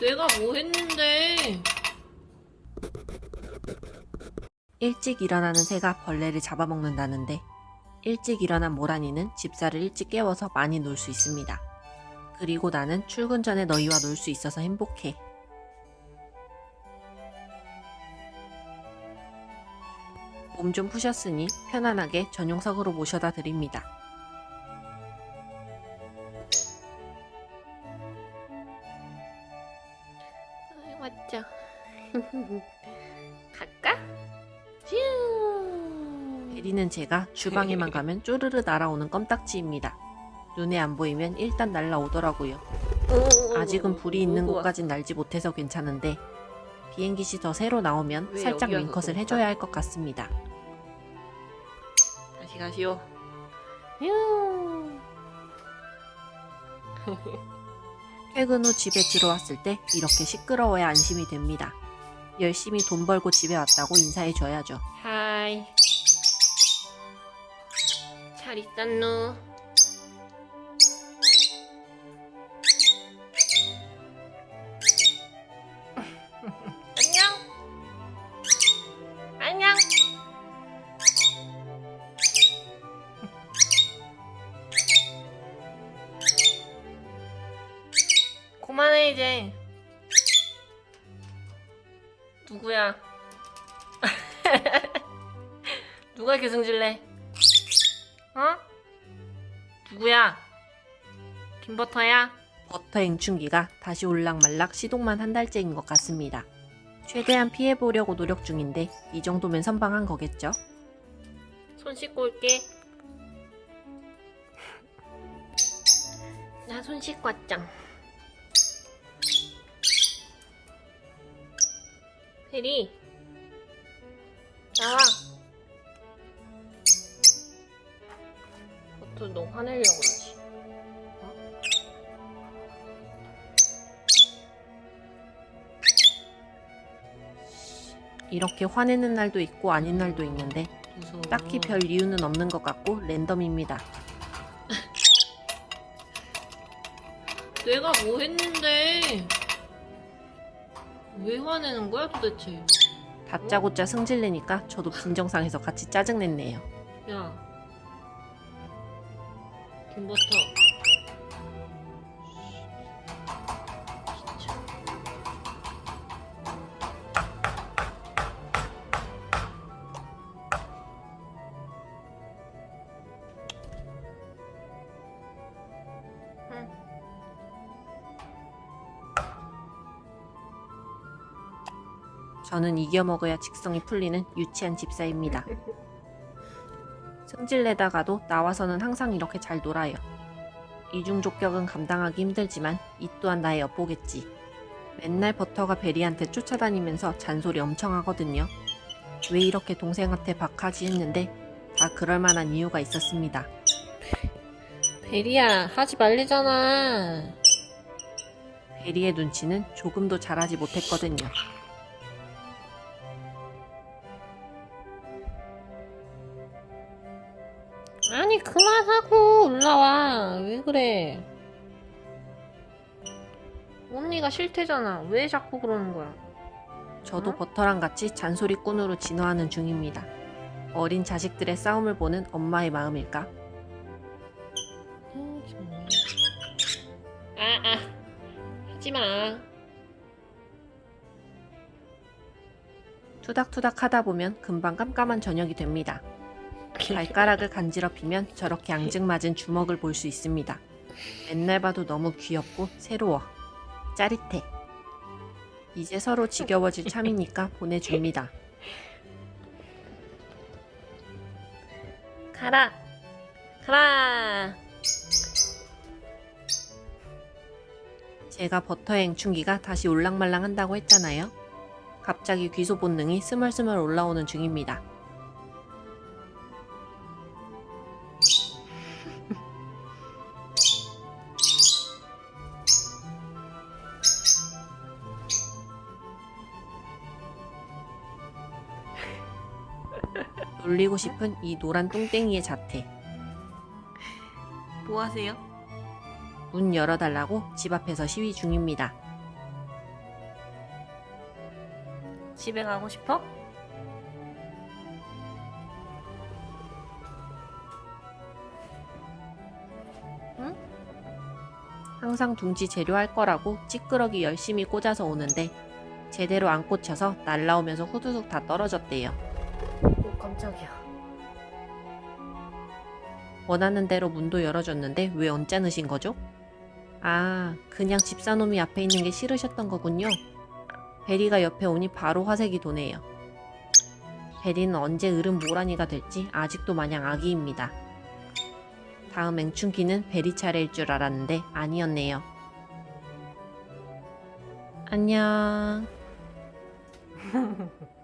내가 뭐 했는데? 일찍 일어나는 새가 벌레를 잡아먹는다는데 일찍 일어난 모란이는 집사를 일찍 깨워서 많이 놀 수 있습니다. 그리고 나는 출근 전에 너희와 놀 수 있어서 행복해. 몸 좀 푸셨으니 편안하게 전용석으로 모셔다 드립니다. 맞죠? 갈까? 슈. 베리는 제가 주방에만 가면 쪼르르 날아오는 껌딱지입니다. 눈에 안 보이면 일단 날라오더라고요. 아직은 불이 있는 곳까진 날지 못해서 괜찮은데 비행기 시 더 새로 나오면 왜 살짝 윙컷을? 해줘야 할 것 같습니다. 다시 가시오. 유. 퇴근 후 집에 들어왔을 때 이렇게 시끄러워야 안심이 됩니다. 열심히 돈 벌고 집에 왔다고 인사해줘야죠. 하이. 잘 있었노? 그만해 이제. 누구야? 누가 계승질래? 어? 누구야? 김버터야? 버터 행춘기가 다시 올락말락 시동만 한 달째인 것 같습니다. 최대한 피해보려고 노력 중인데 이 정도면 선방한 거겠죠? 손 씻고 올게. 나 손 씻고 왔짱. 페리, 나와. 버터 너 화내려고 그러지. 어? 이렇게 화내는 날도 있고 아닌 날도 있는데 무서워. 딱히 별 이유는 없는 것 같고 랜덤입니다. 내가 뭐 했는데? 왜 화내는 거야 도대체? 다짜고짜 승질내니까 저도 빈정상해서 같이 짜증냈네요. 야, 김버터. 저는 이겨 먹어야 직성이 풀리는 유치한 집사입니다. 승질내다가도 나와서는 항상 이렇게 잘 놀아요. 이중족격은 감당하기 힘들지만 이 또한 나의 엿보겠지. 맨날 버터가 베리한테 쫓아다니면서 잔소리 엄청 하거든요. 왜 이렇게 동생한테 박하지 했는데 다 그럴 만한 이유가 있었습니다. 베리야, 하지 말래잖아. 베리의 눈치는 조금도 잘하지 못했거든요. 아니, 그만하고 올라와. 왜 그래? 언니가 싫대잖아. 왜 자꾸 그러는 거야? 저도 어? 버터랑 같이 잔소리꾼으로 진화하는 중입니다. 어린 자식들의 싸움을 보는 엄마의 마음일까? 음, 정말. 아, 아. 하지 마. 투닥투닥 하다 보면 금방 깜깜한 저녁이 됩니다. 발가락을 간지럽히면 저렇게 앙증맞은 주먹을 볼 수 있습니다. 맨날 봐도 너무 귀엽고 새로워. 짜릿해. 이제 서로 지겨워질 참이니까 보내줍니다. 가라. 가라. 제가 버터의 행춘기가 다시 올랑말랑 한다고 했잖아요. 갑자기 귀소 본능이 스멀스멀 올라오는 중입니다. 놀리고 싶은 이 노란 뚱땡이의 자태. 뭐 하세요? 문 열어달라고 집 앞에서 시위 중입니다. 집에 가고 싶어? 항상 둥지 재료할 거라고 찌끄러기 열심히 꽂아서 오는데 제대로 안 꽂혀서 날라오면서 후두둑 다 떨어졌대요. 오 깜짝이야. 원하는 대로 문도 열어줬는데 왜 언짢으신 거죠? 아, 그냥 집사놈이 앞에 있는 게 싫으셨던 거군요. 베리가 옆에 오니 바로 화색이 도네요. 베리는 언제 으른 모란이가 될지 아직도 마냥 아기입니다. 다음 맹춘기는 베리 차례일 줄 알았는데 아니었네요. 안녕.